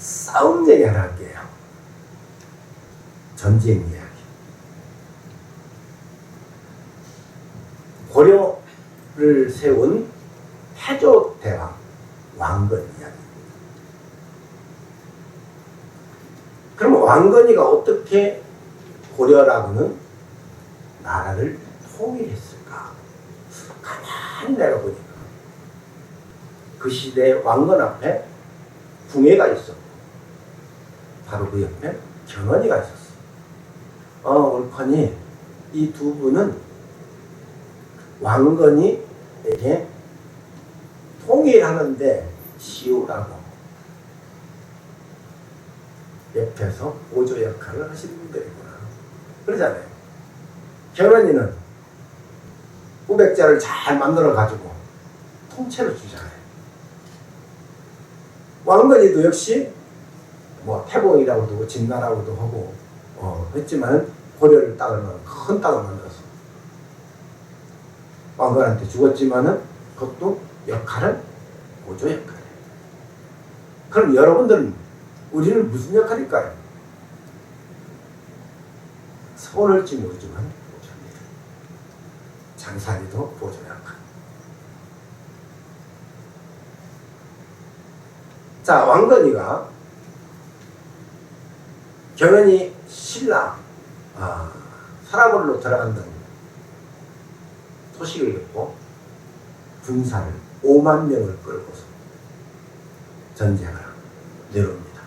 싸움 얘기 하나 할게요. 전쟁 이야기. 고려를 세운 태조 대왕 왕건 이야기입니다. 그럼 왕건이가 어떻게 고려라고는 나라를 통일했을까? 가만히 내려보니까 그 시대에 왕건 앞에 궁예가 있었고 바로 그 옆에 견훤이가 있었어. 어, 옳거니 이두 분은 왕건이에게 통일하는데 시우라고 옆에서 보조 역할을 하시는 분들이구나. 그러잖아요. 견훤이는 우백자를 잘 만들어 가지고 통째로 주잖아요. 왕건이도 역시 뭐 태봉이라고도 하고 진나라고도 하고 어, 했지만 고려를 땅을 큰 땅을 만들었어. 왕건한테 죽었지만은 그것도 역할은 보조 역할이에요. 그럼 여러분들은 우리는 무슨 역할일까요? 서울을지 모르지만 보조입니다. 장사리도 보조 역할. 자, 왕건이가 결혼이 신랑, 아, 사람으로 들어간다는 소식을 듣고 군사를 5만 명을 끌고서 전쟁을 내려옵니다.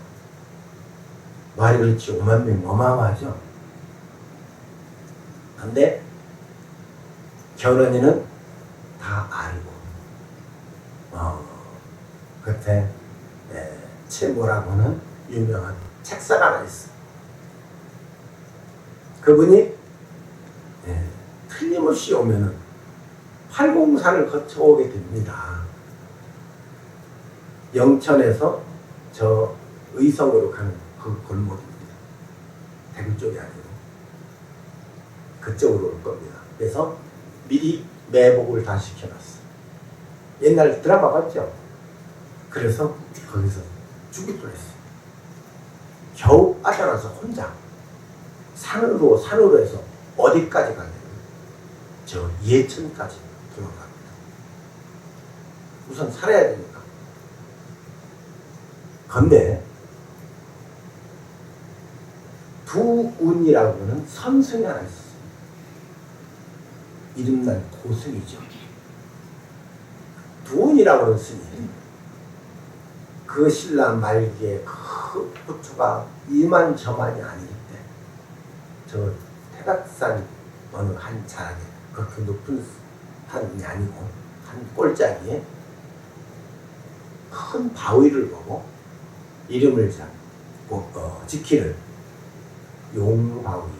말이 그렇지 5만 명 어마어마하죠. 근데 결혼이는 다 알고 어, 그때 에, 채모라고는 유명한 책사가 하나 있어. 그분이 예, 틀림없이 오면은 팔공산을 거쳐오게 됩니다. 영천에서 저 의성으로 가는 그 골목입니다. 대구 쪽이 아니고 그쪽으로 올 겁니다. 그래서 미리 매복을 다 시켜놨어. 옛날 드라마 봤죠? 그래서 거기서 죽을 뻔했어. 겨우 빠져나서 혼자 산으로 산으로 해서 어디까지 가냐면 저 예천까지 도망갑니다. 우선 살아야 되니까. 근데 두운이라고는 선승이 하나 있어요. 이름난 고승이죠. 두운이라고 하는 스님. 그 신라 말기에 그 부처가 이만저만이 아닐 때, 저 태각산 어느 한 자락에, 그렇게 높은 산이 아니고, 한 꼴짜기에 큰 바위를 보고, 이름을 잡고, 어, 지키는 용바위.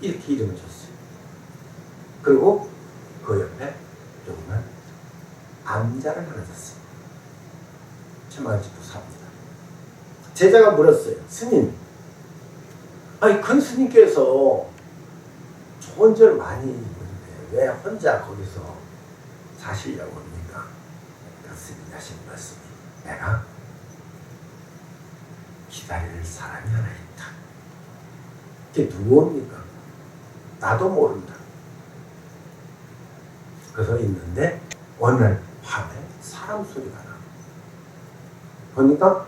이렇게 이름을 줬어요. 그리고 그 옆에 조그만 암자를 하나 줬어요. 천마지부 삽니다. 제자가 물었어요. 스님, 아니 큰 스님께서 좋은 절 많이 있는데 왜 혼자 거기서 사시려고 합니까? 그러니까 스님이 하신 말씀이 내가 기다릴 사람이 하나 있다. 그게 누구입니까? 나도 모른다. 그래서 있는데 날 밤에 사람 소리가 나. 보니까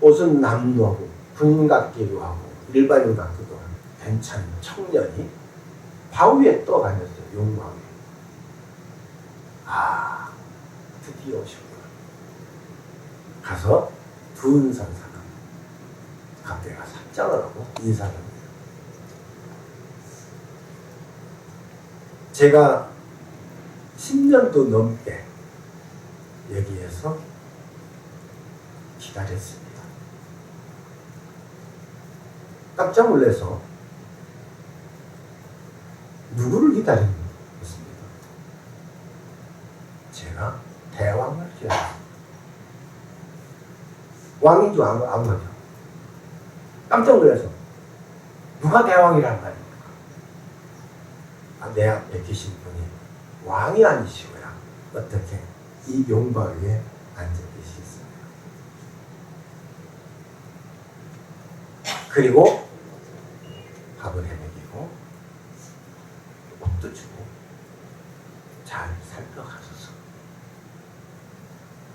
옷은 남루하고 군인 같기도 하고 일반인 같기도 하고 괜찮은 청년이 바위에 떠다녔어요. 용바위. 아 드디어 오셨구나. 가서 두은산사가 갑자기 가서 합장을 하고 인사를 합니다. 제가 10년도 넘게 여기에서 기다렸습니다. 깜짝 놀래서 누구를 기다리는 것입니다. 제가 대왕을 기다립니다. 왕인 줄 아무, 아무 깜짝 놀라서 누가 대왕이란 말입니까? 아, 내 앞에 계신 분이 왕이 아니시고야 어떻게 이 용바 위에 앉아 계시겠습니까? 그리고 잘 살펴가셔서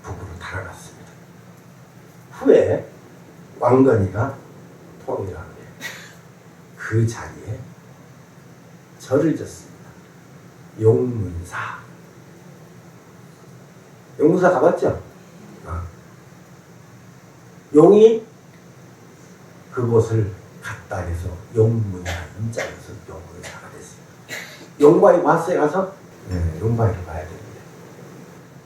북으로 달아났습니다. 후에 왕건이가 통일하게 그 자리에 절을 짓습니다. 용문사. 용문사 가봤죠? 어. 용이 그곳을 갔다 해서 용문이라는 자에서 용문사가 됐습니다. 용바위 마스에 가서 ரொம்ப இருக்காது